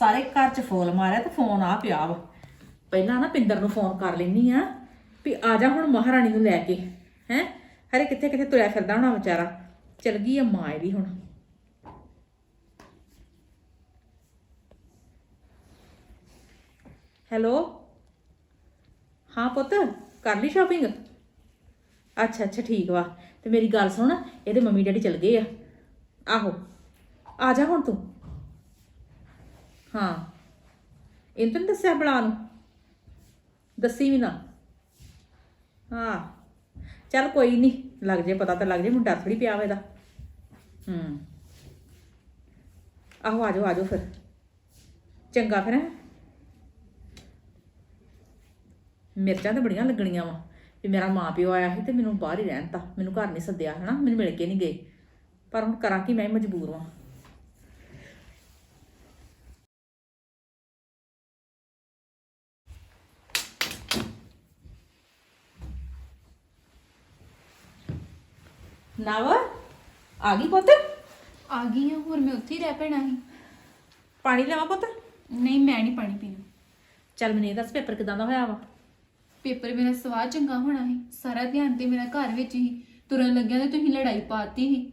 ਸਾਰੇ ਘਰ 'ਚ ਫੋਨ ਮਾਰਿਆ ਤੇ ਫੋਨ ਆ ਪਿਆ ਵਾ ਪਹਿਲਾਂ ਨਾ ਪਿੰਦਰ ਨੂੰ ਫੋਨ ਕਰ ਲੈਣੀ ਆ ਵੀ ਆ ਜਾ ਹੁਣ ਮਹਾਰਾਣੀ ਨੂੰ ਲੈ ਕੇ, ਹੈ? ਹਰੇ ਕਿੱਥੇ ਕਿੱਥੇ ਤੁਰਿਆ ਫਿਰਦਾ ਹੋਣਾ ਵਿਚਾਰਾ। ਚਲ ਗਈ ਆ ਮਾਂ ਇਹਦੀ ਹੁਣ। ਹੈਲੋ? ਹਾਂ ਪੁੱਤ, ਕਰ ਲਈ ਸ਼ਾਪਿੰਗ ਅੱਛਾ ਅੱਛਾ, ਠੀਕ ਵਾ। ਤੇ ਮੇਰੀ ਗੱਲ ਸੁਣ, ਇਹਦੇ ਮੰਮੀ ਡੈਡੀ ਚਲ ਗਏ ਆ। ਆਹੋ, ਆ ਜਾ ਹੁਣ ਤੂੰ। ਹਾਂ। ਇਹਨੂੰ ਤਾਂ ਦੱਸਿਆ ਬਲਾ ਨੂੰ। ਦੱਸੀ ਵੀ ਨਾ। ਹਾਂ। ਚੱਲ ਕੋਈ ਨਹੀਂ ਲੱਗ ਜੇ, ਪਤਾ ਤਾਂ ਲੱਗ ਜੇ ਮੁੰਡਾ ਥੋੜੀ ਪਿਆ ਵਾ ਇਹਦਾ। ਹੂੰ। ਆਹੋ, ਆਜੋ ਆਜੋ ਫਿਰ। ਚੰਗਾ ਫਿਰ, ਹੈਂ। ਮਿਰਚਾਂ ਤਾਂ ਬੜੀਆਂ ਲੱਗਣੀਆਂ ਵਾ। ਵੀ ਮੇਰਾ ਮਾਂ ਪਿਓ ਆਇਆ ਸੀ ਤੇ ਮੈਨੂੰ ਬਾਹਰ ਹੀ ਰਹਿਣ ਤਾ। ਮੈਨੂੰ ਘਰ ਨਹੀਂ ਸੱਦਿਆ, ਹਨਾ। ਮੈਨੂੰ ਮਿਲ ਕੇ ਨਹੀਂ ਗਏ। ਪਰ ਹੁਣ ਕਰਾਂ ਕਿ, ਮੈਂ ਮਜਬੂਰ ਹਾਂ ਨਵ ਆ ਗਈ ਪੁੱਤ? ਆ ਗਈ ਆ ਹੋਰ ਮੈਂ ਉੱਥੇ ਹੀ ਰਹਿ ਪੈਣਾ ਸੀ। ਪਾਣੀ ਲਿਆਵਾਂ ਪੁੱਤ? ਨਹੀਂ ਮੈਂ ਨਹੀਂ ਪਾਣੀ ਪੀਣਾ। ਚੱਲ ਮੈਨੂੰ ਇਹ ਦੱਸ ਪੇਪਰ ਕਿਦਾਂ ਦਾ ਹੋਇਆ ਵਾ? ਪੇਪਰ ਮੇਰਾ ਸਵਾਹ ਚੰਗਾ ਹੋਣਾ ਸੀ। ਸਾਰਾ ਧਿਆਨ ਤੇ ਮੇਰਾ ਘਰ ਵਿੱਚ ਹੀ ਤੁਰਨ ਲੱਗਿਆ ਤੇ ਤੁਸੀਂ ਲੜਾਈ ਪਾਤੀ ਸੀ।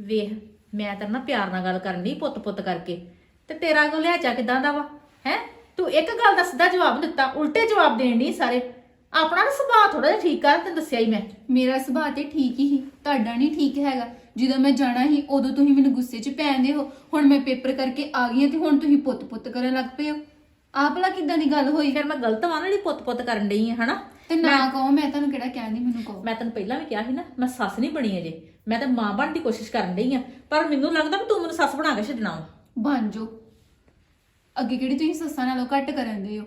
ਵੇਖ ਮੈਂ ਤੇਰੇ ਨਾਲ ਪਿਆਰ ਨਾਲ ਗੱਲ ਕਰਨ ਦੀ ਪੁੱਤ ਪੁੱਤ ਕਰਕੇ। ਤੇ ਤੇਰਾ ਕੋ ਲਿਆਚਾ ਕਿਦਾਂ ਦਾ ਵਾ? ਹੈ? ਤੂੰ ਇੱਕ ਗੱਲ ਦਾ ਸਿੱਧਾ ਜਵਾਬ ਦਿੱਤਾ ਉਲਟੇ ਜਵਾਬ ਦੇਣ ਦੀ ਸਾਰੇ। ਆਪਣਾ ਨਾ ਸੁਭਾਅ ਥੋੜਾ ਜਿਹਾ ਠੀਕ ਕਰ ਤੈਨੂੰ ਦੱਸਿਆ ਹੀ ਮੈਂ। ਮੇਰਾ ਸੁਭਾਅ ਤੇ ਠੀਕ ਹੀ ਸੀ ਤੁਹਾਡਾ ਨਹੀਂ ਠੀਕ ਹੈਗਾ। ਜਦੋਂ ਮੈਂ ਜਾਣਾ ਸੀ ਉਦੋਂ ਤੁਸੀਂ ਮੈਨੂੰ ਗੁੱਸੇ 'ਚ ਪੈਂਦੇ ਹੋ ਹੁਣ ਮੈਂ ਪੇਪਰ ਕਰਕੇ ਆ ਗਈ ਹਾਂ ਤੇ ਹੁਣ ਤੁਸੀਂ ਪੁੱਤ-ਪੁੱਤ ਕਰਨ ਲੱਗ ਪਏ ਹੋ। ਆਹ ਭਲਾ ਕਿੱਦਾਂ ਦੀ ਗੱਲ ਹੋਈ? ਫਿਰ ਮੈਂ ਗਲਤ ਵਾਂ ਨਾ ਜਿਹੜੀ ਪੁੱਤ ਪੁੱਤ ਕਰਨ ਡਈ ਆ ਹਨਾ? ਤੇ ਨਾ ਕਹੋ ਮੈਂ ਤੁਹਾਨੂੰ ਕਿਹੜਾ ਕਹਿੰਦੀ ਮੈਨੂੰ ਕਹੋ। ਮੈਂ ਤੈਨੂੰ ਪਹਿਲਾਂ ਵੀ ਕਿਹਾ ਸੀ ਨਾ ਮੈਂ ਸੱਸ ਨਹੀਂ ਬਣੀ ਅਜੇ। ਮੈਂ ਤਾਂ ਮਾਂ ਬਣਨ ਦੀ ਕੋਸ਼ਿਸ਼ ਕਰਨ ਡਈ ਆ ਪਰ ਮੈਨੂੰ ਲੱਗਦਾ ਵੀ ਤੂੰ ਮੈਨੂੰ ਸੱਸ ਬਣਾ ਕੇ ਛੱਡਣਾ ਵਾ। ਬਣ ਜਾਓ। ਅੱਗੇ ਕਿਹੜੀ ਤੁਸੀਂ ਸੱਸਾਂ ਨਾਲੋਂ ਘੱਟ ਕਰਨ ਦੇ ਹੋ?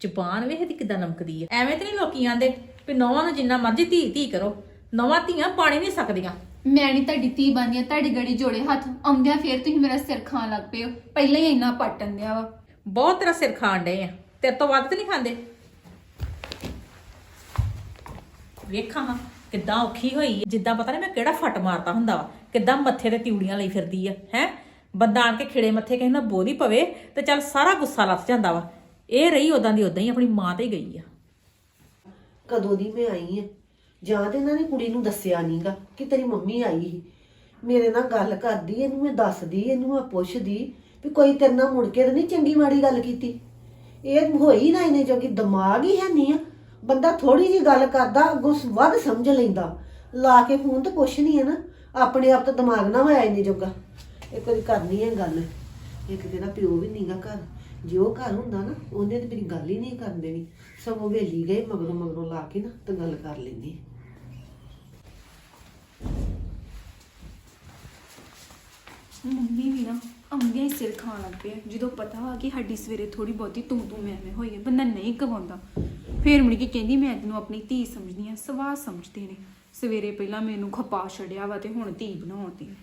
ਜ਼ੁਬਾਨ ਵੇਖ ਦੀ ਕਿਦਾਂ ਨਮਕਦੀ ਆ। ਐਵੇਂ ਤੇ ਨਹੀਂ ਲੋਕੀ ਆਂਦੇ ਵੀ ਨੌਵਾਂ ਨੂੰ ਜਿੰਨਾ ਮਰਜ਼ੀ ਧੀ ਧੀ ਕਰੋ ਨੌਵਾਂ ਧੀਆਂ ਪਾਣੀ ਨਹੀਂ ਸਕਦੀਆਂ। ਮੈਂ ਨਹੀਂ ਤੁਹਾਡੀ ਧੀ ਬੰਦੀ ਤੁਹਾਡੀ ਗੜੀ ਜੋੜੇ ਹੱਥ ਆਉਂਦਿਆਂ ਫੇਰ ਤੁਸੀਂ ਮੇਰਾ ਸਿਰ ਖਾਣ ਲੱਗ ਪਏ ਹੋ। ਪਹਿਲਾਂ ਹੀ ਇੰਨਾ ਪੱਟਣ ਦਿਆ ਵਾ। ਬਹੁਤ ਤੇਰਾ ਸਿਰ ਖਾਣ ਡਏ ਆ। ਤੇਰੇ ਤੋਂ ਵੱਧ ਤੇ ਨਹੀਂ ਖਾਂਦੇ। ਵੇਖਾਂ ਹਾਂ ਕਿੱਦਾਂ ਔਖੀ ਹੋਈ ਹੈ ਜਿੱਦਾਂ ਪਤਾ ਨਹੀਂ ਮੈਂ ਕਿਹੜਾ ਫੱਟ ਮਾਰਤਾ ਹੁੰਦਾ ਵਾ। ਕਿੱਦਾਂ ਮੱਥੇ ਤੇ ਤਿਉੜੀਆਂ ਲਈ ਫਿਰਦੀ ਆ ਹੈ? ਬੰਦਾ ਆਣ ਕੇ ਖਿੜੇ ਮੱਥੇ ਕਿਸੇ ਨਾਲ ਬੋਲੀ ਪਵੇ ਤੇ ਚੱਲ ਸਾਰਾ ਗੁੱਸਾ ਲੱਥ ਜਾਂਦਾ ਵਾ। ਇਹ ਰਹੀ ਉਦਾਂ ਦੀ ਉਦਾਂ ਹੀ, ਆਪਣੀ ਮਾਂ ਤੇ ਗਈ ਆ। ਕਦੋਂ ਦੀ ਮੈਂ ਆਈ ਆ? ਜਾਂ ਤੇ ਇਹਨਾਂ ਨੇ ਕੁੜੀ ਨੂੰ ਦੱਸਿਆ ਨਹੀਂਗਾ ਕਿ ਤੇਰੀ ਮੰਮੀ ਆਈ ਸੀ। ਮੇਰੇ ਨਾਲ ਗੱਲ ਕਰਦੀ, ਇਹਨੂੰ ਮੈਂ ਦੱਸਦੀ, ਇਹਨੂੰ ਮੈਂ ਪੁੱਛਦੀ ਵੀ ਕੋਈ ਤੇਰੇ ਨਾਲ ਮੁੜ ਕੇ ਤਾਂ ਨਹੀਂ ਚੰਗੀ ਮਾੜੀ ਗੱਲ ਕੀਤੀ। ਇਹ ਹੋਈ ਨਾ ਇਹਨੇ ਜੋ ਕਿ ਦਿਮਾਗ ਹੀ ਹੈ ਨਹੀਂ ਆ। ਬੰਦਾ ਥੋੜੀ ਜੀ ਗੱਲ ਕਰਦਾ, ਅੱਗੋਂ ਵੱਧ ਸਮਝ ਲੈਂਦਾ। ਲਾ ਕੇ ਫੋਨ ਤੇ ਕੁਛ ਨਹੀਂ ਹੈ ਨਾ, ਆਪਣੇ ਆਪ ਤਾਂ ਦਿਮਾਗ ਨਾ ਹੋਇਆ ਇਹਨੇ ਜੋਗਾ। ਇੱਕ ਵਾਰੀ ਕਰਨੀ ਹੈ ਗੱਲ। ਇੱਕ ਤੇਰਾ ਪਿਓ ਵੀ ਨਹੀਂਗਾ ਘਰ। ਜੇ ਉਹ ਘਰ ਹੁੰਦਾ ਨਾ, ਉਹਨੇ ਤੇ ਮੇਰੀ ਗੱਲ ਹੀ ਨਹੀਂ ਕਰਨ ਦੇਣੀ। ਸਗੋਂ ਵੇਲੀ ਗਏ, ਮਗਰੋਂ ਮਗਰੋਂ ਲਾ ਕੇ ਨਾ, ਤੇ ਗੱਲ ਕਰ ਲੈਂਦੀ ਮੰਮੀ ਵੀ ਨਾ ਆਉਂਦਿਆਂ ਹੀ ਸਿਰ ਖਾਣ ਲੱਗ ਪਏ ਆ। ਜਦੋਂ ਪਤਾ ਵਾ ਕਿ ਸਾਡੀ ਸਵੇਰੇ ਥੋੜੀ ਬਹੁਤੀ ਤੂੰ ਤੂੰ ਮੈਂ ਮੈਂ ਹੋਈ ਹੈ ਬੰਦਾ ਨਹੀਂ ਕਵਾਉਂਦਾ। ਫੇਰ ਮੁੜ ਕੇ ਕਹਿੰਦੀ, ਮੈਂ ਤੈਨੂੰ ਆਪਣੀ ਧੀ ਸਮਝਦੀ ਆ ਸਵਾਹ ਸਮਝਦੇ ਨੇ। ਸਵੇਰੇ ਪਹਿਲਾਂ ਮੈਨੂੰ ਖਪਾ ਛੜਿਆ ਵਾ ਤੇ ਹੁਣ ਧੀ ਬਣਾਉਂਦੀ ਨੇ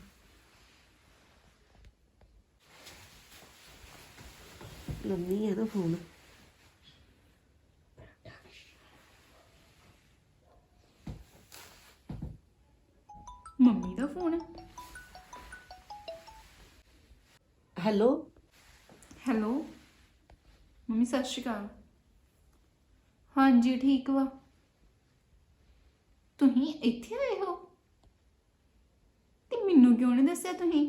ਲੰਮੀ ਹੈ ਨਾ ਫੋਨ। ਮੰਮੀ ਦਾ ਫੋਨ। ਹੈਲੋ? ਹੈਲੋ? ਮੰਮੀ ਸਤਿ ਸ਼੍ਰੀ ਅਕਾਲ। ਹਾਂਜੀ ਠੀਕ ਵਾ। ਤੁਸੀਂ ਇੱਥੇ ਆਏ ਹੋ? ਤੇ ਮੈਨੂੰ ਕਿਉਂ ਨਹੀਂ ਦੱਸਿਆ ਤੁਸੀਂ?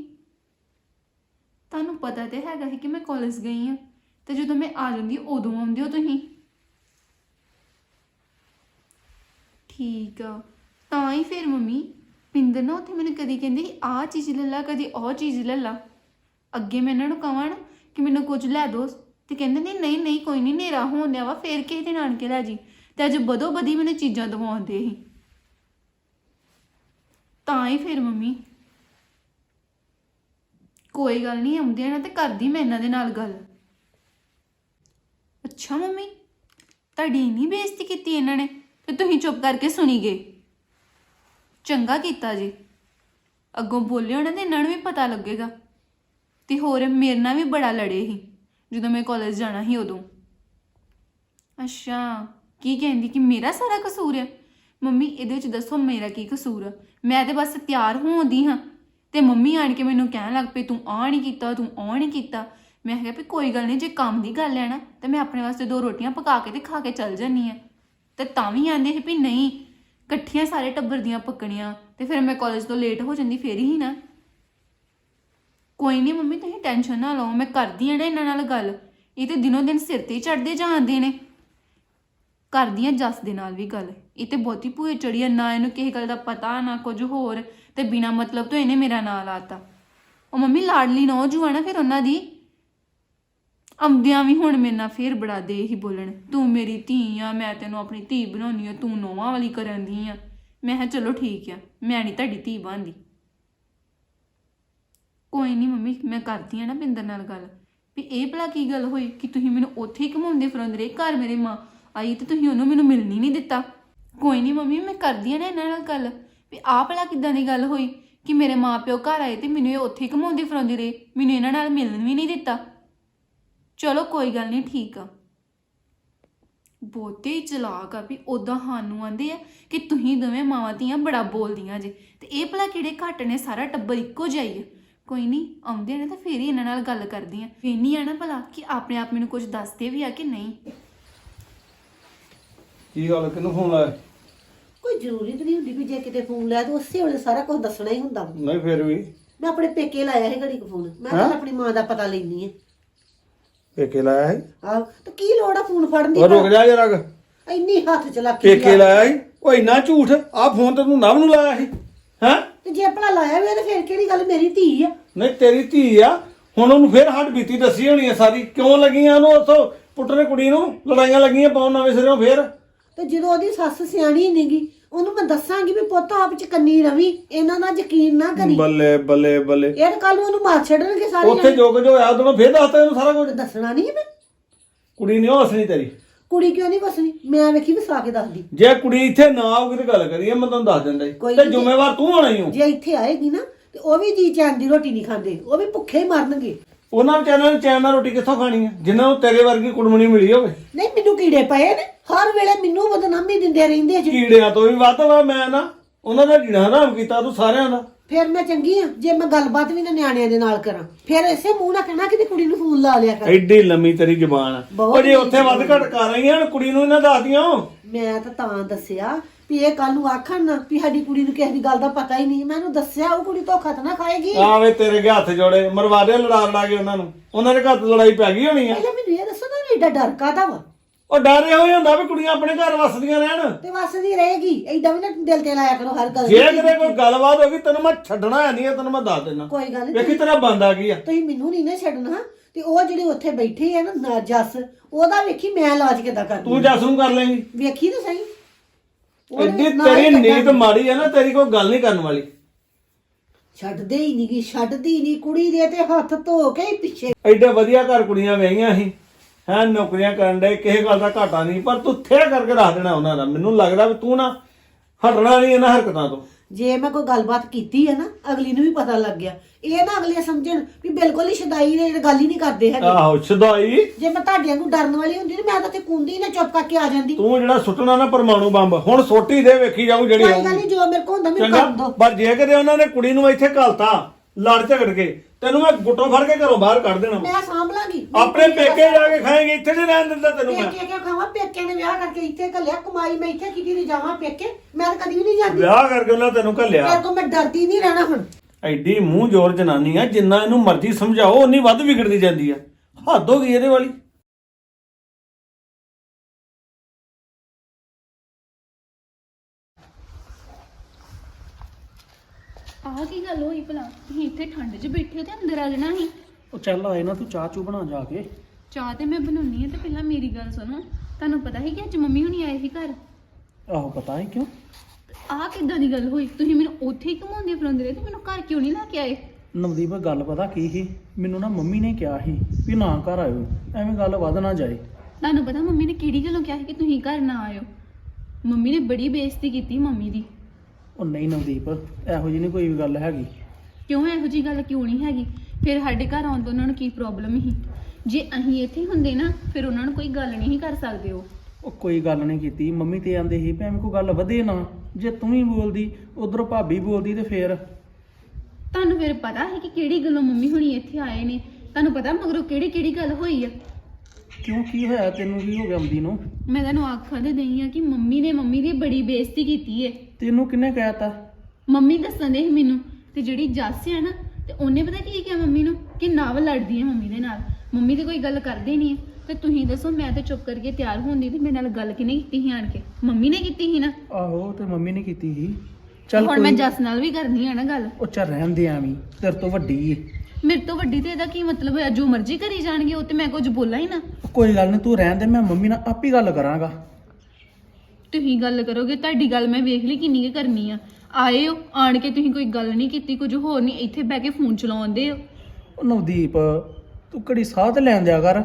ਤੁਹਾਨੂੰ ਪਤਾ ਤੇ ਹੈਗਾ ਸੀ ਕਿ ਮੈਂ ਕਾਲਜ ਗਈ ਆ। ਤੇ ਜਦੋਂ ਮੈਂ ਆ ਜਾਂਦੀ, ਉਦੋਂ ਆਉਂਦੇ ਹੋ ਤੁਸੀਂ? ਠੀਕ ਆ। ਤਾਂ ਹੀ ਫਿਰ ਮੰਮੀ, ਪਿੰਦਰ ਨਾ ਉੱਥੇ ਮੈਨੂੰ ਕਦੀ ਕਹਿੰਦੀ ਆਹ ਚੀਜ਼ ਲੈ ਲਾ, ਕਦੀ ਉਹ ਚੀਜ਼ ਲੈ ਲਾ। ਅੱਗੇ ਮੈਂ ਇਹਨਾਂ ਨੂੰ ਕਹਾਂ ਕਿ ਮੈਨੂੰ ਕੁਝ ਲੈ ਦੋ। ਤੇ ਕਹਿੰਦੇ ਨੇ, ਨਹੀਂ ਨਹੀਂ, ਕੋਈ ਨਹੀਂ ਨੇਰਾ ਹੋਣ ਦਿਆ ਵਾ, ਫੇਰ ਕਿਸੇ ਦਿਨ ਆਣ ਕੇ ਲੈ ਜੀ। ਤੇ ਅੱਜ ਬਦੋ ਬਦੀ ਮੈਨੂੰ ਚੀਜ਼ਾਂ ਦਵਾਉਂਦੇ ਸੀ। ਤਾਂ ਹੀ ਫਿਰ ਮੰਮੀ, ਕੋਈ ਗੱਲ ਨਹੀਂ, ਆਉਂਦੇ ਨਾ ਤੇ ਕਰਦੀ ਮੈਂ ਇਹਨਾਂ ਦੇ ਨਾਲ ਗੱਲ। ਅੱਛਾ ਮੰਮੀ? ਤੁਹਾਡੀ ਇੰਨੀ ਬੇਇੱਜ਼ਤੀ ਕੀਤੀ ਇਹਨਾਂ ਨੇ ਤੇ ਤੁਸੀਂ ਚੁੱਪ ਕਰਕੇ ਸੁਣੀ ਗਏ। ਚੰਗਾ ਕੀਤਾ ਜੀ। ਅੱਗੋਂ ਬੋਲਿਓ ਨਾ ਤੇ ਇਹਨਾਂ ਨੂੰ ਵੀ ਪਤਾ ਲੱਗੇਗਾ। ਤੇ ਹੋਰ ਮੇਰੇ ਨਾਲ ਵੀ ਬੜਾ ਲੜੇ ਸੀ, ਜਦੋਂ ਮੈਂ ਕਾਲਜ ਜਾਣਾ ਸੀ ਉਦੋਂ। ਅੱਛਾ, ਕੀ ਕਹਿੰਦੀ ਕਿ ਮੇਰਾ ਸਾਰਾ ਕਸੂਰ ਹੈ ਮੰਮੀ, ਇਹਦੇ ਵਿੱਚ ਦੱਸੋ ਮੇਰਾ ਕੀ ਕਸੂਰ ਆ? ਮੈਂ ਤੇ ਬਸ ਤਿਆਰ ਹੋਉਂਦੀ ਹਾਂ। ਤੇ ਮੰਮੀ ਆਣ ਕੇ ਮੈਨੂੰ ਕਹਿਣ ਲੱਗ ਪਈ, ਤੂੰ ਆਹ ਨਹੀਂ ਕੀਤਾ, ਤੂੰ ਉਹ ਨਹੀਂ ਕੀਤਾ। ਮੈਂ ਕਿਹਾ ਵੀ ਕੋਈ ਗੱਲ ਨਹੀਂ, ਜੇ ਕੰਮ ਦੀ ਗੱਲ ਹੈ ਨਾ, ਤੇ ਮੈਂ ਆਪਣੇ ਵਾਸਤੇ ਦੋ ਰੋਟੀਆਂ ਪਕਾ ਕੇ ਤੇ ਖਾ ਕੇ ਚੱਲ ਜਾਨੀ ਆ ਤੇ ਤਾਂ ਵੀ ਆਂਦੇ ਸੀ ਵੀ ਨਹੀਂ, ਇਕੱਠੀਆਂ ਸਾਰੇ ਟੱਬਰ ਦੀਆਂ ਪੱਕਣੀਆਂ, ਤੇ ਫਿਰ ਮੈਂ ਕਾਲਜ ਤੋਂ ਲੇਟ ਹੋ ਜਾਂਦੀ ਫੇਰ ਹੀ ਨਾ। ਕੋਈ ਨਹੀਂ ਮੰਮੀ, ਤੁਸੀਂ ਟੈਨਸ਼ਨ ਨਾ ਲਓ, ਮੈਂ ਕਰਦੀ ਆ ਨਾ ਇਹਨਾਂ ਨਾਲ ਗੱਲ। ਇਹ ਤੇ ਦਿਨੋਂ ਦਿਨ ਸਿਰ ਤੇ ਚੜਦੇ ਜਾਂਦੇ ਨੇ। ਕਰਦੀ ਆ ਜੱਸ ਦੇ ਨਾਲ ਵੀ ਗੱਲ। ਇਹ ਤੇ ਬਹੁਤੀ ਭੂਏ ਚੜੀ ਆ, ਨਾ ਇਹਨੂੰ ਕਿਸੇ ਗੱਲ ਦਾ ਪਤਾ, ਨਾ ਕੁਝ ਹੋਰ, ਤੇ ਬਿਨਾ ਮਤਲਬ ਤੋਂ ਇਹਨੇ ਮੇਰਾ ਨਾਂ ਲਾਤਾ ਉਹ ਮੰਮੀ ਲਾਡਲੀ ਨੌਜਵਾਨ ਆ ਫਿਰ ਉਹਨਾਂ ਦੀ। ਆਉਂਦਿਆਂ ਵੀ ਹੁਣ ਮੇਰੇ ਨਾਲ ਫੇਰ ਬੜਾ ਦੇ ਹੀ ਬੋਲਣ। ਤੂੰ ਮੇਰੀ ਧੀ ਆ, ਮੈਂ ਤੈਨੂੰ ਆਪਣੀ ਧੀ ਬਣਾਉਣੀ ਆ, ਤੂੰ ਨੋਵਾਂ ਵਾਲੀ ਕਰਨ ਦੀ ਆ। ਮੈਂ ਕਿਹਾ, ਚਲੋ ਠੀਕ ਆ, ਮੈਂ ਨਹੀਂ ਤੁਹਾਡੀ ਧੀ ਬਣਦੀ। ਕੋਈ ਨਹੀਂ ਮੰਮੀ, ਮੈਂ ਕਰਦੀ ਆ ਨਾ ਬਿੰਦਰ ਨਾਲ ਗੱਲ। ਵੀ ਇਹ ਭਲਾ ਕੀ ਗੱਲ ਹੋਈ? ਕਿ ਤੁਸੀਂ ਮੈਨੂੰ ਉੱਥੇ ਹੀ ਘਮਾਉਂਦੇ ਫਿਰੋਂਦੇ ਰਹੇ, ਘਰ ਮੇਰੇ ਮਾਂ ਆਈ ਤੇ ਤੁਸੀਂ ਉਹਨੂੰ ਮੈਨੂੰ ਮਿਲਣੀ ਨਹੀਂ ਦਿੱਤਾ। ਕੋਈ ਨਹੀਂ ਮੰਮੀ, ਮੈਂ ਕਰਦੀ ਆ ਨਾ ਇਹਨਾਂ ਨਾਲ ਗੱਲ। ਵੀ ਆਹ ਭਲਾ ਕਿੱਦਾਂ ਦੀ ਗੱਲ ਹੋਈ? ਕਿ ਮੇਰੇ ਮਾਪਿਓ ਘਰ ਆਏ ਤੇ ਮੈਨੂੰ ਇਹ ਉੱਥੇ ਹੀ ਘਮਾਉਂਦੇ ਫਿਰੋਂਦੇ ਰਹੇ, ਮੈਨੂੰ ਇਹਨਾਂ ਨਾਲ ਮਿਲਣ ਵੀ ਨਹੀਂ ਦਿੱਤਾ। ਚਲੋ ਕੋਈ ਗੱਲ ਨਹੀਂ ਠੀਕ ਆ। ਬਹੁਤੇ ਹੀ ਚਲਾਕ ਆ ਵੀ ਉਦਾਂ ਸਾਨੂੰ ਆਂਦੇ ਆ ਕਿ ਤੁਸੀਂ ਦੋਵੇਂ ਮਾਵਾਂ ਧੀਆਂ ਬੜਾ ਬੋਲਦੀਆਂ ਜੇ। ਤੇ ਇਹ ਭਲਾ ਕਿਹੜੇ ਘੱਟ ਨੇ ਸਾਰਾ ਟੱਬਰ ਇੱਕੋ ਜਿਹਾ ਆ। ਕੋਈ ਨਹੀਂ ਆਉਂਦੇ ਨੇ ਤਾਂ ਫੇਰ ਹੀ ਇਹਨਾਂ ਨਾਲ ਗੱਲ ਕਰਦੀ ਆ ਵੇਨੀ ਆ ਨਾ ਭਲਾ ਕਿ ਆਪਣੇ ਆਪ ਮੈਨੂੰ ਕੁਝ ਦੱਸਦੇ ਵੀ ਆ ਕਿ ਨਹੀਂ। ਕੀ ਗੱਲ ਕਿਹਨੂੰ ਫੋਨ ਲਾਇਆ? ਕੋਈ ਜ਼ਰੂਰੀ ਤਾਂ ਨਹੀਂ ਹੁੰਦੀ ਵੀ ਜੇ ਕਿਤੇ ਫੋਨ ਲਾਇਆ ਤਾਂ ਉਸੇ ਵੇਲੇ ਸਾਰਾ ਕੁਝ ਦੱਸਣਾ ਹੀ ਹੁੰਦਾ। ਨਹੀਂ ਫਿਰ ਵੀ। ਮੈਂ ਆਪਣੇ ਪੇਕੇ ਲਾਇਆ ਸੀ ਘੜੀ ਕੁ ਫੋਨ ਮੈਂ ਤਾਂ ਹੈਂ? ਆਪਣੀ ਮਾਂ ਦਾ ਪਤਾ ਲੈਣੀ ਹੈ। ਪੇਕੇ ਲਾਇਆ ਹੈ ਆਹ ਤੇ ਕੀ ਲੋੜ ਆ ਫੋਨ ਫੜਨ ਦੀ ਉਹ ਰੁਕ ਜਾ ਜਰਾ। ਇੰਨੀ ਹੱਥ ਚਲਾਕੀ ਪੇਕੇ ਲਾਇਆ ਹੈ ਉਹ ਇੰਨਾ ਝੂਠ ਆ ਫੋਨ ਤੇ ਤੂੰ ਨਵ ਨੂੰ ਲਾਇਆ ਸੀ ਹੈਂ? ਤੇ ਜੇ ਭਲਾ ਲਾਇਆ ਵੀ ਆ ਤੇ ਫਿਰ ਕਿਹੜੀ ਗੱਲ ਮੇਰੀ ਧੀ ਆ? ਨਹੀਂ ਤੇਰੀ ਧੀ ਆ। ਹੁਣ ਉਹਨੂੰ ਫਿਰ ਹੱਡ ਬੀਤੀ ਦੱਸੀ ਹੋਣੀ ਹੈ ਸਾਰੀ। ਕਿਉਂ ਲੱਗੀਆਂ ਉਹਨੂੰ ਉਥੋਂ? ਪੁੱਟਰੇ ਕੁੜੀ ਨੂੰ ਲੜਾਈਆਂ ਲੱਗੀਆਂ ਪਾਉਣ ਨਵੇਂ ਸਿਰੋਂ ਫਿਰ। ਤੇ ਜਦੋਂ ਉਹਦੀ ਸੱਸ ਸਿਆਣੀ ਨਹੀਂਗੀ ਉਹਨੂੰ ਮੈਂ ਦੱਸਾਂਗੀ ਵੀ ਪੁੱਤ ਆਪ ਚ ਕੰਨੀ ਰਵੀ ਇਹਨਾਂ ਦਾ ਯਕੀਨ ਨਾ ਕਰੀ। ਬੱਲੇ ਬੱਲੇ ਬੱਲੇ। ਇਹ ਕੱਲ ਨੂੰ ਉਹਨੂੰ ਮਾਰ ਛੱਡਣਗੇ ਸਾਰੇ ਉੱਥੇ ਜੋ ਕੁਝ ਹੋਇਆ ਉਦੋਂ ਫਿਰ ਦੱਸਤਾ ਇਹਨੂੰ ਸਾਰਾ ਕੁਝ। ਦੱਸਣਾ ਨਹੀਂ ਮੈਂ। ਕੁੜੀ ਨਹੀਂ ਹੱਸਣੀ ਤੇਰੀ। ਕੁੜੀ ਕਿਉਂ ਨਹੀਂ ਵਸਣੀ ਮੈਂ ਵੇਖੀ ਵਸਾ ਕੇ ਦੱਸਦੀ। ਜੇ ਕੁੜੀ ਇੱਥੇ ਨਾ ਆਊਗੀ ਤੇ ਗੱਲ ਕਰੀਏ ਮੈਂ ਤੁਹਾਨੂੰ ਦੱਸ ਦਿੰਦਾ ਜੀ। ਤੇ। ਜ਼ਿੰਮੇਵਾਰ ਤੂੰ ਹੋਣਾ ਹੀ ਹੋ ਜੇ ਇੱਥੇ ਆਏਗੀ ਨਾ ਤੇ ਉਹ ਵੀ ਜੀ ਚੈਨ ਦੀ ਰੋਟੀ ਨਹੀਂ ਖਾਂਦੇ ਉਹ ਵੀ ਭੁੱਖੇ ਹੀ ਮਰਨਗੇ। ਉਹਨਾਂ ਵਿਚਾਰਿਆਂ ਨੇ ਚੈਨ ਨਾਲ ਰੋਟੀ ਕਿੱਥੋਂ ਖਾਣੀ ਹੈ ਜਿਨ੍ਹਾਂ ਨੂੰ ਤੇਰੇ ਵਰਗੀ ਕੁੜਮਣੀ ਮਿਲੀ ਹੋਵੇ। ਨਹੀਂ ਮੈਨੂੰ ਕੀੜੇ ਪਏ ਨੇ। ਹਰ ਵੇਲੇ ਮੈਨੂੰ ਬਦਨਾਮੀ ਦਿੰਦੇ ਰਹਿੰਦੇ ਜੀ। ਕੀੜਿਆਂ ਤੋਂ ਵੀ ਵੱਧ ਵਾ ਮੈਂ ਨਾ ਉਹਨਾਂ ਦਾ ਜੀਣਾ ਹਰਾਮ ਕੀਤਾ ਤੂੰ ਸਾਰਿਆਂ ਦਾ। ਫਿਰ ਮੈਂ ਚੰਗੀ ਆ। ਜੇ ਮੈਂ ਗੱਲਬਾਤ ਵੀ ਨਾ ਨਿਆਣਿਆਂ ਦੇ ਨਾਲ ਕਰਾਂ ਫਿਰ ਇਸੇ ਮੂੰਹ ਨਾਲ ਕਹਿਣਾ ਕਿ ਕੁੜੀ ਨੂੰ ਫੋਨ ਲਾ ਲਿਆ ਕਰ। ਐਡੀ ਲੰਮੀ ਤੇਰੀ ਜ਼ਬਾਨ ਉਹ ਜੇ ਉੱਥੇ ਵੱਧ ਘਟ ਕਰ ਰਹੀਆਂ ਹਨ ਕੁੜੀ ਨੂੰ ਇਹਨਾਂ ਦੱਸਦੀਆਂ ਮੈਂ ਤਾਂ ਤਾਂ ਦੱਸਿਆ ਵੀ ਇਹ ਕੱਲ ਨੂੰ ਆਖਣ ਨਾ ਵੀ ਸਾਡੀ ਕੁੜੀ ਨੂੰ ਕਿਸੇ ਦੀ ਗੱਲ ਦਾ ਪਤਾ ਹੀ ਨਹੀਂ। ਮੈਂ ਉਹਨੂੰ ਦੱਸਿਆ ਉਹ ਕੁੜੀ ਧੋਖਾ ਤਾਂ ਨਾ ਖਾਏਗੀ। ਆਵੇ ਤੇਰੇ ਅੱਗੇ ਹੱਥ ਜੋੜੇ ਮਰਵਾ ਦੇ ਲੜਾ ਲੜਾ ਕੇ ਉਹਨਾਂ ਨੂੰ। ਉਹਨਾਂ ਦੇ ਘਰ ਤੋਂ ਲੜਾਈ ਪੈ ਗਈ ਹੋਣੀ ਆ। ਪਹਿਲਾਂ ਮੈਨੂੰ ਇਹ ਦੱਸੋ ਨਾ ਏਡਾ ਡਰ ਕਾਦਾ ਵਾ? ਉਹ ਡਰੇ ਹੋਏ ਹੁੰਦਾ ਵੀ ਕੁੜੀਆਂ ਆਪਣੇ ਘਰ ਵਸਦੀਆਂ ਰਹਿਣ। ਤੇ ਵਸਦੀ ਰਹੇਗੀ। ਏਡਾ ਵੀ ਨਾ ਦਿਲ ਤੇ ਲਾਇਆ ਕਰੋ ਹਰ ਗੱਲ ਜੇ ਕਿਤੇ ਕੋਈ ਗੱਲਬਾਤ ਹੋ ਗਈ ਤੈਨੂੰ ਮੈਂ ਛੱਡਣਾ ਹੈ ਨਹੀਂ ਤੈਨੂੰ ਮੈਂ ਦੱਸ ਦਿੰਦਾ। ਕੋਈ ਗੱਲ ਨਹੀਂ ਵੇਖੀ ਤੇਰਾ ਬੰਦਾ ਕੀ ਆ। ਤੁਸੀਂ ਮੈਨੂੰ ਨਹੀਂ ਨਾ ਛੱਡਣਾ ਤੇ ਉਹ ਜਿਹੜੇ ਉੱਥੇ ਬੈਠੇ ਆ ਨਾ ਜੱਸ ਉਹਦਾ ਵੇਖੀ ਮੈਂ ਇਲਾਜ ਕਿੱਦਾਂ ਕਰਦੀ ਤੂੰ ਜੱਸ ਨੂੰ ਕਰ ਲੇਂਗੀ ਵੇਖੀ ਤਾਂ ਸਹੀ। ਐਡੀ ਹੀ ਤੇਰੀ। ਨੀਤ ਮਾੜੀ ਆ ਨਾ ਤੇਰੀ ਕੋਈ ਗੱਲ ਨਹੀਂ ਕਰਨ ਵਾਲੀ। ਛੱਡਦੇ ਹੀ ਨਹੀਂਗੀ ਛੱਡਦੀ ਨਹੀਂ ਕੁੜੀ ਦੇ ਤੇ ਹੱਥ ਧੋ ਕੇ ਹੀ ਪਿੱਛੇ। ਐਡੇ ਵਧੀਆ ਘਰ ਕੁੜੀਆਂ ਵਹੀਆਂ ਸੀ। ਹੈ ਨੌਕਰੀਆਂ ਕਰਨ ਦੇ ਕਿਸੇ ਗੱਲ ਦਾ ਘਾਟਾ ਨਹੀਂ ਪਰ ਤੂੰ ਥੇ ਕਰਕੇ ਰੱਖ ਦੇਣਾ ਉਹਨਾਂ ਦਾ। ਮੈਨੂੰ ਲੱਗਦਾ ਵੀ ਤੂੰ ਨਾ ਹਟਣਾ ਨਹੀਂ ਇਹਨਾਂ ਹਰਕਤਾਂ ਤੋਂ। ਜੇ ਮੈਂ ਕੋਈ ਗੱਲਬਾਤ ਕੀਤੀ ਹੈ ਨਾ ਅਗਲੀ ਨੂੰ ਵੀ ਪਤਾ ਲੱਗ ਗਿਆ। ਇਹ ਨਾ ਅਗਲੇ ਸਮਝਣ ਵੀ ਬਿਲਕੁਲ ਹੀ ਸ਼ਦਾਈ ਨੇ ਗੱਲ ਹੀ ਨਹੀਂ ਕਰਦੇ ਹੈਗੇ। ਆਹੋ ਛਦਾਈ ਜੇ ਮੈਂ ਤੁਹਾਡਿਆਂ ਨੂੰ ਡਰਨ ਵਾਲੀ ਹੁੰਦੀ ਤੇ ਮੈਂ ਤਾਂ ਤੇ ਕੁੰਦੀ ਨਾ ਚੁੱਪ ਕਰਕੇ ਆ ਜਾਂਦੀ। ਤੂੰ ਜਿਹੜਾ ਸੁੱਟਣਾ ਨਾ ਪਰਮਾਣੂ ਬੰਬ ਹੁਣ ਸੋਟੀ ਦੇ ਵੇਖੀ ਜਾਊ ਜਿਹੜੀ ਕੋਈ ਗੱਲ ਆਊਗੀ ਨਹੀਂ ਜੋ ਮੇਰੇ ਕੋਲ ਹੁੰਦਾ ਮੈਨੂੰ ਕਰ ਚੰਗਾ ਦੋ। ਪਰ ਜੇ ਕਿਤੇ ਉਹਨਾਂ ਨੇ ਕੁੜੀ ਨੂੰ ਇੱਥੇ ਘਲਤਾ ਲੜ ਝਗੜ ਕੇ ਤੈਨੂੰ ਮੈਂ ਗੁੱਟੋਂ ਫੜ ਕੇ ਘਰੋਂ ਬਾਹਰ ਕੱਢ ਦੇਣਾ ਮੈਂ ਸਾਂਭ ਲਾਂਗੀ। ਆਪਣੇ ਪੇਕੇ ਜਾ ਕੇ ਖਾਏਂਗੇ ਇੱਥੇ ਨਹੀਂ ਰਹਿਣ ਦਿੰਦਾ ਤੈਨੂੰ ਮੈਂ। ਪੇਕੇ ਕਿਉਂ ਖਾਵਾਂ? ਪੇਕੇ ਨੇ ਵਿਆਹ ਕਰਕੇ ਇੱਥੇ ਘੱਲਿਆ ਕਮਾਈ ਮੈਂ ਇੱਥੇ ਕਿਤੇ ਨਹੀਂ ਜਾਵਾਂ ਪੇਕੇ। ਮੈਂ ਤਾਂ ਕਦੀ ਵੀ ਨਹੀਂ ਜਾਂਦੀ। ਵਿਆਹ ਕਰਕੇ ਉਹਨਾਂ ਤੈਨੂੰ ਘੱਲਿਆ। ਮੇਰੇ ਕੋਲ ਮੈਂ ਡਰਦੀ ਨਹੀਂ ਰਹਿਣਾ ਹੁਣ। ਐਡੀ ਮੂੰਹ ਜ਼ੋਰ ਜਨਾਨੀ ਆ ਜਿੰਨਾ ਇਹਨੂੰ ਮਰਜ਼ੀ ਸਮਝਾਓ ਉਨੀ ਵੱਧ ਵਿਗੜਦੀ ਜਾਂਦੀ ਆ। ਹੱਦ ਹੋ ਗਈ ਇਹਦੇ ਵਾਲੀ ਆਹ ਕੀ ਗੱਲ ਹੋਈ ਭਲਾ? ਤੁਸੀਂ ਇੱਥੇ ਠੰਡ 'ਚ ਬੈਠੇ ਤੇ ਅੰਦਰ ਆ ਜਾਣਾ ਸੀ। ਉਹ ਚੱਲ ਆਏ ਨਾ ਤੂੰ ਚਾਹ ਚੂ ਬਣਾ ਜਾ ਕੇ। ਚਾਹ ਤੇ ਮੈਂ ਬਣਾਉਣੀ ਆ ਤੇ ਪਹਿਲਾਂ ਮੇਰੀ ਗੱਲ ਸੁਣੋ। ਤੁਹਾਨੂੰ ਪਤਾ ਹੈ ਕਿ ਅੱਜ ਮੰਮੀ ਹੁਣੀ ਆਏ ਸੀ ਘਰ? ਆਹੋ ਪਤਾ ਹੈ ਕਿਉਂ। ਆਹ ਕਿੱਦਾਂ ਦੀ ਗੱਲ ਹੋਈ? ਤੁਸੀਂ ਮੈਨੂੰ ਉੱਥੇ ਹੀ ਘੁਮਾਉਂਦੇ ਫਿਰਾਉਂਦੇ ਰਹੇ ਤੇ ਮੈਨੂੰ ਘਰ ਕਿਉਂ ਨਹੀਂ ਲੈ ਕੇ ਆਏ? ਨਵਦੀਪ ਗੱਲ ਪਤਾ ਕੀ ਸੀ? ਮੈਨੂੰ ਨਾ ਮੰਮੀ ਨੇ ਕਿਹਾ ਸੀ ਵੀ ਨਾ ਘਰ ਆਇਓ। ਐਵੇਂ ਗੱਲ ਵੱਧ ਨਾ ਜਾਏ। ਤੁਹਾਨੂੰ ਪਤਾ ਮੰਮੀ ਨੇ ਕਿਹੜੀ ਗੱਲੋਂ ਕਿਹਾ ਸੀ ਕਿ ਤੁਸੀਂ ਘਰ ਨਾ ਆਇਓ? ਮੰਮੀ ਨੇ ਬੜੀ ਬੇਇੱਜ਼ਤੀ ਕੀਤੀ ਮੰਮੀ ਦੀ। ਉਹ ਨਹੀਂ ਨਵਦੀਪ ਇਹੋ ਜਿਹੀ ਨਹੀਂ ਕੋਈ ਵੀ ਗੱਲ ਹੈਗੀ। ਕਿਉਂ ਇਹੋ ਜੀ ਗੱਲ ਕਿਉਂ ਨਹੀਂ ਹੈਗੀ? ਫਿਰ ਸਾਡੇ ਘਰ ਆਉਣ ਤੋਂ ਉਹਨਾਂ ਨੂੰ ਕੀ ਪ੍ਰੋਬਲਮ ਸੀ? ਜੇ ਅਸੀਂ ਇੱਥੇ ਹੁੰਦੇ ਨਾ ਫਿਰ ਉਹਨਾਂ ਨੂੰ ਕੋਈ ਗੱਲ ਨਹੀਂ ਸੀ ਕਰ ਸਕਦੇ ਉਹ। ਉਹ ਕੋਈ ਗੱਲ ਨਹੀਂ ਕੀਤੀ। ਮੰਮੀ ਤੇ ਆਂਦੇ ਸੀ ਐਵੇਂ ਕੋਈ ਗੱਲ ਵਧੇ ਨਾ। ਜੇ ਤੂੰ ਵੀ ਬੋਲਦੀ ਉਧਰ ਭਾਬੀ ਬੋਲਦੀ ਤੇ ਫੇਰ। ਤੁਹਾਨੂੰ ਫਿਰ ਪਤਾ ਹੈ ਕਿ ਕਿਹੜੀ ਗੱਲੋਂ ਮੰਮੀ ਹੁਣੀ ਇੱਥੇ ਆਏ ਨੇ? ਤੁਹਾਨੂੰ ਪਤਾ ਮਗਰੋਂ ਕਿਹੜੀ ਕਿਹੜੀ ਗੱਲ ਹੋਈ ਆ? ਕਿਉਂ ਕੀ ਹੋਇਆ? ਤੈਨੂੰ ਕੀ ਹੋ ਗਿਆ ਆਉਂਦੀ ਨੂੰ? ਮੈਂ ਤੁਹਾਨੂੰ ਆਖਾਂ ਤੇ ਦਈ ਆ ਕਿ ਮੰਮੀ ਨੇ ਮੰਮੀ ਦੀ ਬੜੀ ਬੇਇੱਜ਼ਤੀ ਕੀਤੀ ਏ। ਤੈਨੂੰ ਕਿੰਨੇ ਕਹਿਤਾ ਮੰਮੀ ਦੱਸਣ ਦੇ ਮੈਨੂੰ ਤੇ ਜਿਹੜੀ ਜੱਸ ਆ ਨਾ ਤੇ ਉਹਨੇ ਪਤਾ ਕੀ ਕਿਹਾ ਮੰਮੀ ਨੂੰ? ਕਿ ਨਾਵ ਲੜਦੀ ਹੈ ਮੰਮੀ ਦੇ ਨਾਲ। ਮੰਮੀ ਤੇ ਕੋਈ ਗੱਲ ਕਰਦੇ ਨਹੀਂ ਹੈ ਤੇ ਤੁਸੀਂ ਦੱਸੋ ਮੈਂ ਤੇ ਚੁੱਪ ਕਰਕੇ ਤਿਆਰ ਹੁੰਦੀ ਤੇ ਮੇਰੇ ਨਾਲ ਗੱਲ ਕਿਨੇ ਕੀਤੀ ਸੀ ਆਣ ਕੇ? ਮੰਮੀ ਨੇ ਕੀਤੀ ਸੀ ਨਾ? ਆਹੋ ਤੇ ਮੰਮੀ ਨੇ ਕੀਤੀ ਸੀ। ਚੱਲ ਹੁਣ ਮੈਂ ਕੋਈ ਜੱਸ ਨਾਲ ਵੀ ਕਰਨੀ ਆ ਨਾ ਗੱਲ। ਉਹ ਚੱਲ ਰਹਿਣ ਦੇ ਐਵੇਂ ਤੇਰੇ ਤੋਂ ਵੱਡੀ ਏ। ਮੇਰੇ ਤੋਂ ਵੱਡੀ ਤੇ ਇਹਦਾ ਕੀ ਮਤਲਬ ਹੈ ਜੋ ਮਰਜ਼ੀ ਕਰੀ ਜਾਣਗੇ ਉਹ ਤੇ ਮੈਂ ਕੁਝ ਬੋਲਾਂ ਹੀ ਨਾ। ਕੋਈ ਗੱਲ ਨਹੀਂ ਤੂੰ ਰਹਿਣ ਦੇ ਮੈਂ ਮੰਮੀ ਨਾਲ ਆਪੀ ਗੱਲ ਕਰਾਂਗਾ। ਤੁਸੀਂ ਗੱਲ ਕਰੋਗੇ ਤੁਹਾਡੀ ਗੱਲ ਮੈਂ ਵੇਖ ਲਈ ਕਿੰਨੀ ਕੁ ਕਰਨੀ ਆ। ਆਏ ਹੋ ਆਣ ਕੇ ਤੁਸੀਂ ਕੋਈ ਗੱਲ ਨਹੀਂ ਕੀਤੀ ਕੁਝ ਹੋਰ ਨਹੀਂ ਇੱਥੇ ਬਹਿ ਕੇ ਫੋਨ ਚਲਾਉਂਦੇ ਹੋ। ਉਹ ਨਵਦੀਪ ਤੂੰ ਘੜੀ ਸਾਹ ਤੇ ਲੈਣ ਦਿਆ ਕਰ।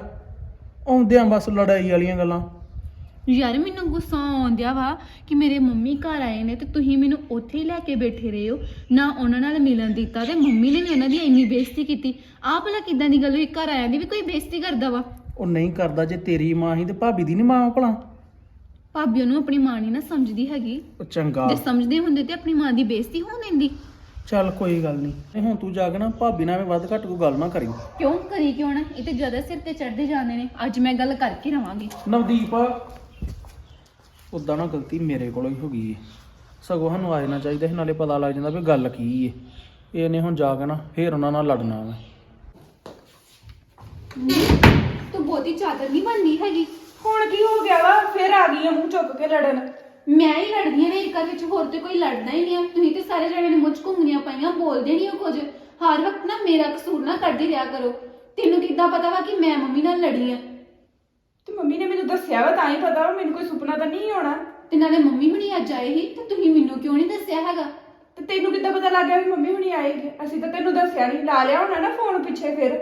ਆਉਂਦਿਆਂ ਬਸ ਲੜਾਈ ਵਾਲੀਆਂ ਗੱਲਾਂ। ਯਾਰ ਮੈਨੂੰ ਗੁੱਸਾ ਆਉਂਦਿਆ ਵਾ ਕਿ ਮੇਰੇ ਮੰਮੀ ਘਰ ਆਏ ਨੇ ਤੇ ਤੁਸੀਂ ਮੈਨੂੰ ਉੱਥੇ ਹੀ ਲੈ ਕੇ ਬੈਠੇ ਰਹੇ ਹੋ। ਨਾ ਉਹਨਾਂ ਨਾਲ ਮਿਲਣ ਦਿੱਤਾ ਤੇ ਮੰਮੀ ਨੇ ਵੀ ਉਹਨਾਂ ਦੀ ਇੰਨੀ ਬੇਇੱਜ਼ਤੀ ਕੀਤੀ। ਆਹ ਭਲਾ ਕਿਦਾਂ ਦੀ ਗੱਲ ਹੋਈ? ਘਰ ਆਇਆਂ ਦੀ ਵੀ ਕੋਈ ਬੇਇੱਜ਼ਤੀ ਕਰਦਾ ਵਾ? ਉਹ ਨਹੀਂ ਕਰਦਾ ਜੇ ਤੇਰੀ ਮਾਂ ਹੀ ਤੇ ਭਾਬੀ ਦੀ ਨਹੀਂ ਮਾਂ ਭਲਾ। ਭਾਬੀ ਉਹਨੂੰ ਆਪਣੀ ਮਾਂ ਨਹੀਂ ਨਾ ਸਮਝਦੀ ਹੈਗੀ। ਉਹ ਚੰਗਾ। ਜੇ ਸਮਝਦੇ ਹੁੰਦੇ ਤੇ ਆਪਣੀ ਮਾਂ ਦੀ ਬੇਇੱਜ਼ਤੀ ਹੋਣ ਦਿੰਦੀ। ਚੱਲ ਕੋਈ ਗੱਲ ਨਹੀਂ ਤੇ ਹੁਣ ਤੂੰ ਜਾ ਕੇ ਨਾ ਭਾਬੀ ਨਾਲ ਵੱਧ ਘੱਟ ਕੋਈ ਗੱਲ ਨਾ ਕਰੀ। ਕਿਉਂ? ਕਰੀ ਕਿਉਂ ਨਾ? ਇਹ ਤੇ ਜ਼ਿਆਦਾ ਸਿਰ ਤੇ ਚੜਦੇ ਜਾਂਦੇ ਨੇ। ਅੱਜ ਮੈਂ ਗੱਲ ਕਰਕੇ ਰਵਾਂਗੀ। ਨਵਦੀਪ। ਉਦਾਂ ਨਾ ਗਲਤੀ ਮੇਰੇ ਕੋਲੋਂ ਹੀ ਹੋ ਗਈ ਏ। ਸਗੋਂ ਸਾਨੂੰ ਆ ਜਾਣਾ ਚਾਹੀਦਾ ਸੀ ਨਾਲੇ ਪਤਾ ਲੱਗ ਜਾਂਦਾ ਵੀ ਗੱਲ ਕੀ ਏ। ਇਹਨੇ ਹੁਣ ਜਾ ਕੇ ਨਾ ਫੇਰ ਉਹਨਾਂ ਨਾਲ ਲੜਨਾ ਵਾ। ਤੂੰ ਬਹੁਤੀ ਚਾਦਰ ਨਹੀਂ ਬਣਦੀ ਹੈਗੀ। ਹੁਣ ਕੀ ਹੋ ਗਿਆ ਵਾ? ਫਿਰ ਆ ਗਈ ਆ ਮੂੰਹ ਚੁੱਕ ਕੇ ਲੜਨ। ਮੈਂ ਹੀ ਲੜਦੀ ਹਾਂ ਮੇਰੇ ਘਰ ਵਿੱਚ ਹੋਰ ਤੇ ਕੋਈ ਲੜਦਾ ਹੀ ਨਹੀਂ ਆ। ਤੁਸੀਂ ਤੇ ਸਾਰੇ ਜਣੇ ਨੇ ਮੁੱਝ ਘੁੰਗਣੀਆਂ ਪਾਈਆਂ ਬੋਲਦੇ ਨਹੀਂ ਹੋ ਕੁਝ। ਹਰ ਵਕਤ ਨਾ ਮੇਰਾ ਕਸੂਰ ਨਾ ਕੱਢਦੇ ਰਿਹਾ ਕਰੋ। ਤੈਨੂੰ ਕਿੱਦਾਂ ਪਤਾ ਵਾ ਕਿ ਮੈਂ ਮੰਮੀ ਨਾਲ ਲੜੀ ਆ? ਮੰਮੀ ਨੇ ਮੈਨੂੰ ਦੱਸਿਆ ਵਾ ਤਾਂ ਹੀ ਪਤਾ ਵਾ ਮੈਨੂੰ ਕੋਈ ਸੁਪਨਾ ਤਾਂ ਨਹੀਂ ਆਉਣਾ। ਤੇ ਨਾਲੇ ਮੰਮੀ ਹੁਣੀ ਅੱਜ ਆਏ ਸੀ ਤੇ ਤੁਸੀਂ ਮੈਨੂੰ ਕਿਉਂ ਨਹੀਂ ਦੱਸਿਆ ਹੈਗਾ? ਤੇ ਤੈਨੂੰ ਕਿੱਦਾਂ ਪਤਾ ਲੱਗ ਗਿਆ ਵੀ ਮੰਮੀ ਹੁਣੀ ਆਏਗੀ ਅਸੀਂ ਤਾਂ ਤੈਨੂੰ ਦੱਸਿਆ ਨਹੀਂ ਲਾ ਲਿਆ ਹੋਣਾ ਨਾ ਫੋਨ ਪਿੱਛੇ ਫਿਰ।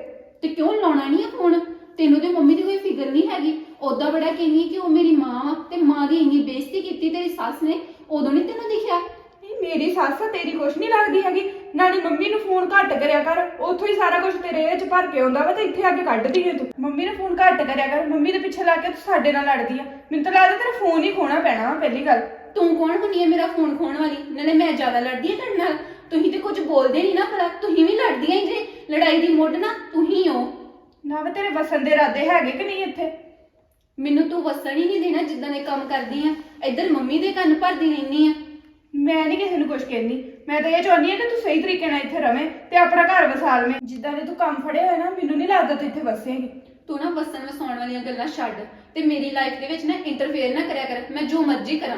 ਤੇ ਕਿਉਂ ਲਾਉਣਾ ਨਹੀਂ ਆ ਫੋਨ? ਤੈਨੂੰ ਤੇ ਮੰਮੀ ਦੀ ਕੋਈ ਫਿਕਰ ਨਹੀਂ ਹੈਗੀ। ਓਦਾਂ ਬੜਾ ਕਹਿੰਦੀ ਕਿ ਉਹ ਮੇਰੀ ਮਾਂ ਵਾ ਤੇ ਮਾਂ ਦੀ ਇੰਨੀ ਬੇਇੱਜ਼ਤੀ ਕੀਤੀ ਤੇਰੀ ਸੱਸ ਨੇ ਉਦੋਂ ਨਹੀਂ ਤੈਨੂੰ ਮੇਰੀ ਸੱਸ ਆ, ਤੇਰੀ ਕੁਛ ਨਹੀਂ ਲੱਗਦੀ ਹੈਗੀ। ਨਾਲੇ ਮੰਮੀ ਨੂੰ ਫੋਨ ਘੱਟ ਕਰਿਆ ਕਰ। ਉੱਥੋਂ ਹੀ ਸਾਰਾ ਕੁਝ ਤੇਰੇ ਵਿੱਚ ਭਰ ਕੇ ਆਉਂਦਾ ਵਾ ਤੇ ਇੱਥੇ ਆ ਕੇ ਕੱਢਦੀ ਹੈ ਤੂੰ। ਮੰਮੀ ਨੂੰ ਫੋਨ ਘੱਟ ਕਰਿਆ ਕਰ। ਮੰਮੀ ਦੇ ਪਿੱਛੇ ਲੱਗ ਕੇ ਤੂੰ ਸਾਡੇ ਨਾਲ ਲੜਦੀ ਆ। ਮੈਨੂੰ ਤਾਂ ਲੱਗਦਾ ਤੇਰਾ ਫੋਨ ਹੀ ਖੋਣਾ ਪੈਣਾ ਵਾ ਪਹਿਲੀ ਗੱਲ। ਤੂੰ ਕੌਣ ਹੁੰਨੀ ਹੈ ਮੇਰਾ ਫੋਨ ਖੋਣ ਵਾਲੀ? ਨਾਲੇ ਮੈਂ ਜ਼ਿਆਦਾ ਲੜਦੀ ਹਾਂ ਤੁਹਾਡੇ ਨਾਲ। ਤੁਸੀਂ ਤੇ ਕੁਝ ਬੋਲਦੇ ਨਹੀਂ ਨਾ ਭਲਾ। ਤੁਸੀਂ ਵੀ ਲੜਦੀਆਂ ਹੀ ਜੇ। ਲੜਾਈ ਦੀ ਮੁੱਢ ਨਾ ਤੁਸੀਂ ਹੋ। ਨਾ ਵਾ ਤੇਰੇ ਵਸਣ ਦੇ ਇਰਾਦੇ ਹੈਗੇ ਕਿ ਨਹੀਂ ਇੱਥੇ? ਮੈਨੂੰ ਤੂੰ ਵਸਣ ਹੀ ਨਹੀਂ ਦੇਣਾ ਜਿੱਦਾਂ ਦੇ ਕੰਮ ਕਰਦੀ ਆ। ਇੱਧਰ ਮੰਮੀ ਦੇ ਕੰਨ ਭਰਦੀ ਰਹਿਨੀ ਆ। ਮੈਂ ਨਹੀਂ ਕਿਸੇ ਨੂੰ ਕੁਝ ਕਹਿੰਦੀ। ਮੈਂ ਤਾਂ ਇਹ ਚਾਹੁੰਦੀ ਹਾਂ ਕਿ ਤੂੰ ਸਹੀ ਤਰੀਕੇ ਨਾਲ ਇੱਥੇ ਰਵੇਂ ਤੇ ਆਪਣਾ ਘਰ ਵਸਾ ਲਵੇਂ ਜਿੱਦਾਂ ਦੇ ਤੂੰ ਕੰਮ ਫੜੇ ਹੋਏ ਨਾ ਮੈਨੂੰ ਨਹੀਂ ਲੱਗਦਾ ਤੂੰ ਇੱਥੇ ਵਸੇਂਗੀ। ਤੂੰ ਨਾ ਵਸਣ ਵਸਾਉਣ ਵਾਲੀਆਂ ਗੱਲਾਂ ਛੱਡ ਤੇ ਮੇਰੀ ਲਾਈਫ ਦੇ ਵਿੱਚ ਨਾ ਇੰਟਰਫੇਅਰ ਨਾ ਕਰਿਆ ਕਰ। ਮੈਂ ਜੋ ਮਰਜ਼ੀ ਕਰਾਂ।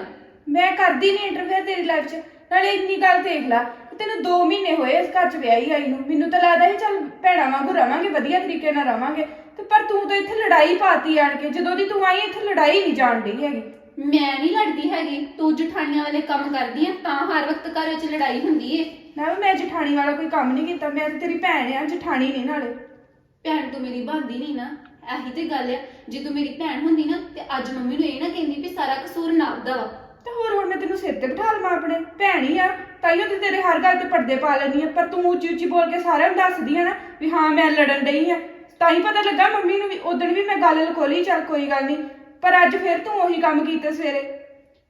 ਮੈਂ ਕਰਦੀ ਨਹੀਂ ਇੰਟਰਫੇਅਰ ਤੇਰੀ ਲਾਈਫ 'ਚ। ਨਾਲੇ ਇੰਨੀ ਗੱਲ ਦੇਖ ਲੈ ਤੈਨੂੰ 2 ਮਹੀਨੇ ਹੋਏ ਇਸ ਘਰ 'ਚ ਵਿਆਹੀ ਆਈ ਨੂੰ। ਮੈਨੂੰ ਤਾਂ ਲੱਗਦਾ ਸੀ ਚੱਲ ਭੈਣਾਂ ਵਾਂਗੂ ਰਵਾਂਗੇ ਵਧੀਆ ਤਰੀਕੇ ਨਾਲ ਰਵਾਂਗੇ। ਤੇ ਪਰ ਤੂੰ ਤਾਂ ਇੱਥੇ ਲੜਾਈ ਪਾਤੀ ਆਣ ਕੇ ਜਦੋਂ ਦੀ ਤੂੰ ਆਈ ਇੱਥੇ ਲੜਾਈ ਨਹੀਂ ਜਾਣ ਡਈ ਹੈਗੀ। ਮੈਂ ਨਹੀਂ ਲੜਦੀ ਹੈਗੀ ਤੂੰ ਜਠਾਣੀਆਂ ਵਾਲੇ ਕੰਮ ਕਰਦੀ ਆ ਤਾਂ ਹਰ ਵਕਤ ਘਰ ਵਿੱਚ ਲੜਾਈ ਹੁੰਦੀ ਏ। ਨਾ ਮੈਂ ਜਠਾਣੀ ਵਾਲਾ ਕੋਈ ਕੰਮ ਨਹੀਂ ਕੀਤਾ ਮੈਂ ਤਾਂ ਤੇਰੀ ਭੈਣ ਆ ਜਠਾਣੀ ਨਹੀਂ ਨਾਲੇ। ਭੈਣ ਤੂੰ ਮੇਰੀ ਬਣਦੀ ਨਹੀਂ ਨਾ ਇਹੀ ਤੇ ਗੱਲ ਆ ਜੇ ਤੂੰ ਮੇਰੀ ਭੈਣ ਹੁੰਦੀ ਨਾ ਤੇ ਅੱਜ ਮੰਮੀ ਨੂੰ ਇਹ ਨਾ ਕਹਿੰਦੀ ਵੀ ਸਾਰਾ ਕਸੂਰ ਨਾਪਦਾ ਵਾ। ਤੇ ਹੋਰ ਹੁਣ ਮੈਂ ਤੈਨੂੰ ਸਿਰ ਤੇ ਬਿਠਾ ਲਵਾਂ ਆਪਣੇ ਭੈਣ ਹੀ ਆ ਤਾਈਓ ਤੇ ਤੇਰੇ ਹਰ ਗੱਲ ਤੇ ਪਰਦੇ ਪਾ ਲੈਂਦੀ ਆ ਪਰ ਤੂੰ ਉੱਚੀ ਉੱਚੀ ਬੋਲ ਕੇ ਸਾਰਿਆਂ ਨੂੰ ਦੱਸਦੀ ਆ ਨਾ ਵੀ ਹਾਂ ਮੈਂ ਲੜਨ ਡਈ ਆ। ਤਾਂ ਹੀ ਪਤਾ ਲੱਗਾ ਮੰਮੀ ਨੂੰ ਵੀ ਉਦੋਂ ਵੀ ਮੈਂ ਗੱਲ ਲਕੋਲੀ ਚੱਲ ਕੋਈ ਗੱਲ ਨਹੀਂ ਪਰ ਅੱਜ ਫਿਰ ਤੂੰ ਉਹੀ ਕੰਮ ਕੀਤਾ ਸਵੇਰੇ।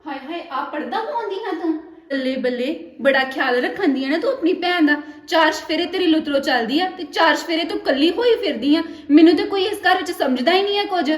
ਹਾਏ ਹਾਏ ਆ ਪਰਦਾ ਪਾਉਂਦੀ ਨਾ ਤੂੰ। ਬੱਲੇ ਬੱਲੇ ਬੜਾ ਖਿਆਲ ਰੱਖੰਦੀ ਆ ਨਾ ਤੂੰ ਆਪਣੀ ਭੈਣ ਦਾ। ਚਾਰ ਸਫੇਰੇ ਤੇਰੀ ਲੁਤਰੋ ਚੱਲਦੀ ਆ ਤੇ ਚਾਰ ਸਫੇਰੇ ਤੂੰ ਕੱਲੀ ਹੋਈ ਫਿਰਦੀ ਆ। ਮੈਨੂੰ ਤੇ ਕੋਈ ਇਸ ਘਰ ਵਿੱਚ ਸਮਝਦਾ ਹੀ ਨਹੀਂ ਆ ਕੁਝ।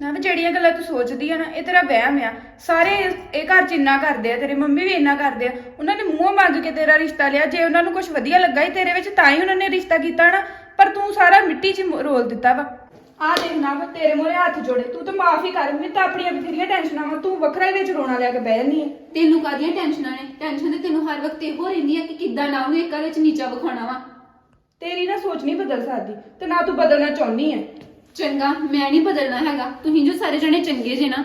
ਨਾ ਵੀ ਜਿਹੜੀਆਂ ਗੱਲਾਂ ਤੂੰ ਸੋਚਦੀ ਆ ਨਾ ਇਹ ਤੇਰਾ ਵਹਿਮ ਆ। ਸਾਰੇ ਇਸ- ਇਹ ਘਰ ਚ ਇੰਨਾ ਕਰਦੇ ਆ ਤੇਰੇ ਮੰਮੀ ਵੀ ਇੰਨਾ ਕਰਦੇ ਆ। ਉਹਨਾਂ ਨੇ ਮੂੰਹੋਂ ਮੰਗ ਕੇ ਤੇਰਾ ਰਿਸ਼ਤਾ ਲਿਆ। ਜੇ ਉਹਨਾਂ ਨੂੰ ਕੁਝ ਵਧੀਆ ਲੱਗਾ ਹੀ ਤੇਰੇ ਵਿੱਚ ਤਾਂ ਹੀ ਉਹਨਾਂ ਨੇ ਰਿਸ਼ਤਾ ਕੀਤਾ ਨਾ। ਪਰ ਤੂੰ ਸਾਰਾ ਮਿੱਟੀ 'ਚ ਮ- ਰੋਲ ਦਿੱਤਾ ਵਾ। ਆ ਦੇਖ ਨਾ ਤੇਰੇ ਮੂਹਰੇ ਹੱਥ ਜੋੜੇ ਤੂੰ ਤਾਂ ਮਾਫੀ ਕਰ ਮੈਨੂੰ ਤਾਂ ਆਪਣੀਆਂ ਬਥੇਰੀਆਂ ਟੈਨਸ਼ਨਾਂ ਵਾ ਤੂੰ ਵੱਖਰਾ ਹੀ ਵਿੱਚ ਰੋਣਾ ਲਿਆ ਕੇ ਬਹਿ ਜਾਂਦੀ ਆ। ਤੈਨੂੰ ਕਾਦੀਆਂ ਟੈਨਸ਼ਨਾਂ ਨੇ? ਟੈਨਸ਼ਨ ਤੇ ਤੈਨੂੰ ਹਰ ਵਕਤ ਇਹੋ ਰਹਿੰਦੀ ਆ ਕਿ ਕਿੱਦਾਂ ਨਾ ਉਹਨੂੰ ਇੱਕ ਵਿੱਚ ਨੀਚਾ ਵਿਖਾਉਣਾ ਵਾ। ਤੇਰੀ ਨਾ ਸੋਚ ਨਹੀਂ ਬਦਲ ਸਕਦੀ ਤੇ ਨਾ ਤੂੰ ਬਦਲਣਾ ਚਾਹੁੰਦੀ ਆ। ਚੰਗਾ ਮੈਂ ਨਹੀਂ ਬਦਲਣਾ ਹੈਗਾ ਤੁਸੀਂ ਜੋ ਸਾਰੇ ਜਣੇ ਚੰਗੇ ਜੇ ਨਾ।